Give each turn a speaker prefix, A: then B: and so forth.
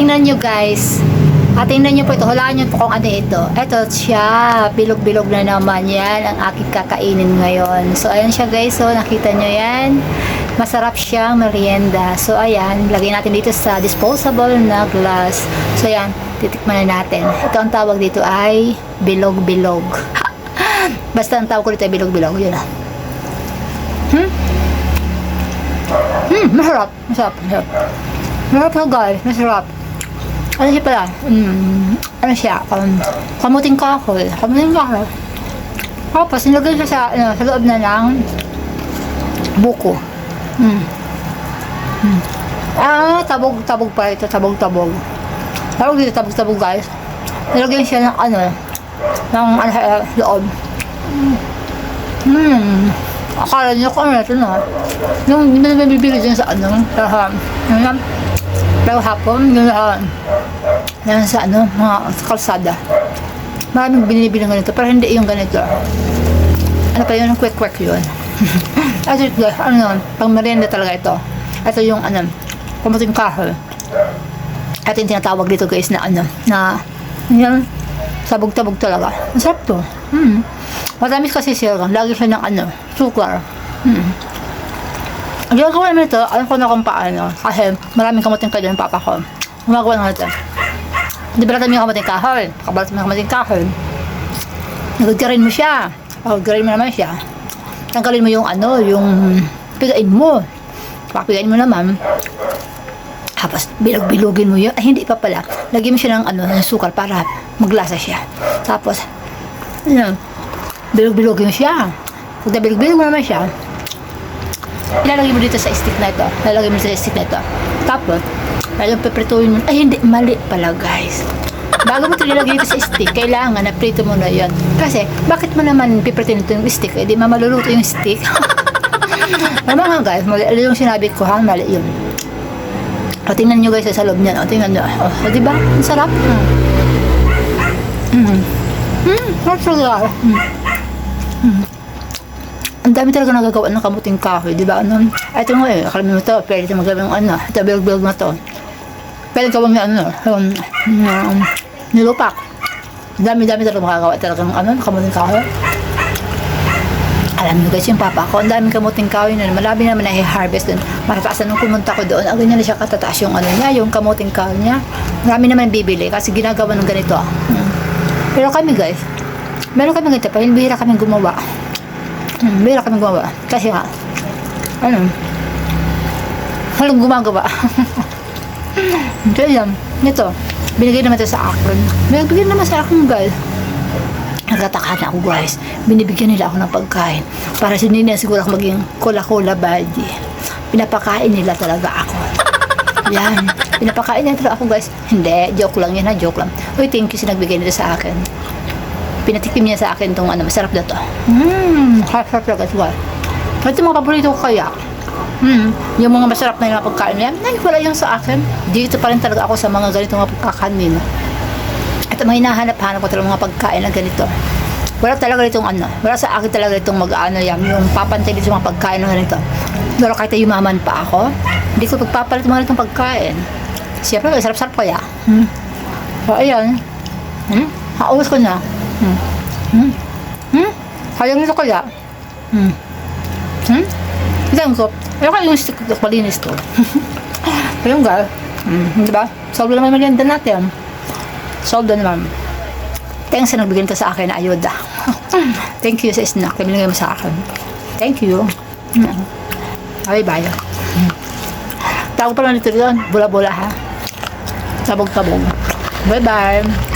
A: Tingnan nyo guys. At tingnan nyo po ito. Hulaan nyo po kung ano ito. Ito siya. Bilog-bilog na naman yan. Ang aking kakainin ngayon. So, ayan siya guys. So, nakita nyo yan. Masarap siyang merienda. So, ayan. Lagay natin dito sa disposable na glass. So, ayan. Titikman na natin. Ito ang tawag dito ay bilog-bilog. Basta ang tawag ko dito ay bilog-bilog. Yun ah. Hmm? Hmm, masarap. Masarap. Masarap. Masarap guys. Masarap. Ano siya pala? Mm, ano siya? Um, kamuting kahoy. Kamuting kahoy. Tapos, nilagay siya sa, ano, sa loob na ng buko. Mm. Mm. Ah, tabog, tabog pa ito. Tabog, tabog. Tabog dito, tabog, tabog guys. Nilagyan siya ng ano, ng ano, sa loob. Hmm. Akala niyo kung ano ito na. Yung hindi na bibili dyan sa ano, sa, lang, pero hapon, yun sa, yan sa ano, mga sa kalsada. Maraming binibili ng ganito, pero hindi yung ganito. Ano pa yun, quick-quick yun. At ito, ano yun, pang merienda talaga ito. Ito yung ano, kumuting kahoy. Ito yung tinatawag dito guys na ano, na, yan, sabog-tabog talaga. Masarap to. Hmm. Matamis kasi siya, lagi siya ng ano, sukar. Hmm. Ang ginagawa namin ito, alam ko na kung paano. Kasi maraming kamuting kayo ng papa ko. Gumagawa na natin. Di ba natin yung kamuting kahoy? Kabalat mo yung kamuting kahoy. Nagagkarin mo siya. Pagagkarin mo naman siya. Tanggalin mo yung ano, yung pigain mo. Papigain mo naman. Tapos, bilog-bilogin mo yun. Ay, hindi pa pala. Lagyan mo siya ng, ano, ng sukar para maglasa siya. Tapos, ano, bilog-bilogin mo siya. Pag nabilog-bilog mo naman siya, ilalagay mo dito sa stick na ito. Ilalagay mo dito sa stick na ito. Tapos, medyo piprituin mo. Ay, hindi. Mali pala, guys. Bago mo ito ilalagay dito sa stick, kailangan na prito mo na yun. Kasi, bakit mo naman piprituin ito yung stick? Eh, di mamaluluto yung stick. Tama nga, guys. Mali yung sinabi ko, ha? Mali yun. O, tingnan nyo guys sa loob niyan. O, tingnan nyo. O, o diba? Ang sarap. Mm. Mm. Mm. Sarap talaga. Mm. Mm. Ang dami talaga nagagawa ng kamuting kahoy, di ba? Ano? Ito nga eh, akala mo ito, pwede ito magawin ano, ito bilog-bilog na to. Pwede gawin ng ano, um, um, nilupak. Dami-dami talaga makagawa talaga ng ano, kamuting kahoy. Alam niyo guys, yung papa ko, ang daming kamuting kahoy na malabi naman na i-harvest doon. Matataas na nung pumunta ko doon, ang ganyan na siya katataas yung ano niya, yung kamuting kahoy niya. Marami naman bibili kasi ginagawa ng ganito. Hmm. Pero kami guys, meron kami ganito pa, bihira kami gumawa. Hmm, bihira kami gumawa. Kasi nga, ano, walang gumagawa. Kaya yan, ito, binigay naman ito sa akin. Binigay naman sa akin guys. Nagtataka na ako guys. Binibigyan nila ako ng pagkain. Para si Nina siguro ako maging cola-cola body. Pinapakain nila talaga ako. Yan. Pinapakain nila talaga ako guys. Hindi. Joke lang yan ha. Joke lang. Uy, thank you sa nagbigay nila sa akin. Pinatikim niya sa akin itong ano. Masarap na to. Mmm. Sarap talaga guys. Ito mga paborito ko kaya. Hmm, yung mga masarap na yung mga pagkain yan, ay, wala yung sa akin. Dito pa rin talaga ako sa mga ganito mga pagkakanin. At may hinahanap-hanap ko talaga mga pagkain na ganito. Wala talaga itong ano, wala sa akin talaga itong mag-ano yan, yung papantay dito sa mga pagkain na ganito. Pero kahit yumaman pa ako, hindi ko pagpapalit mga ganitong pagkain. Siyempre, sarap-sarap kaya. Hmm. So, ayan. Hmm? Haus ko na. Hmm. Hmm? Hmm? Sayang nito kaya. Hmm. Hmm? Ilan ko, ayoko yung stick ko, malinis to. Ayun gal. Mm, di ba? Solve naman merienda natin. Solve na naman. Thanks sa nagbigay nito sa akin na ayuda. Thank you sa snack na binigay mo sa akin. Thank you. Mm. Bye-bye. Mm. Tawag pala nito doon. Bula-bula ha. Tabog-tabog. Bye-bye.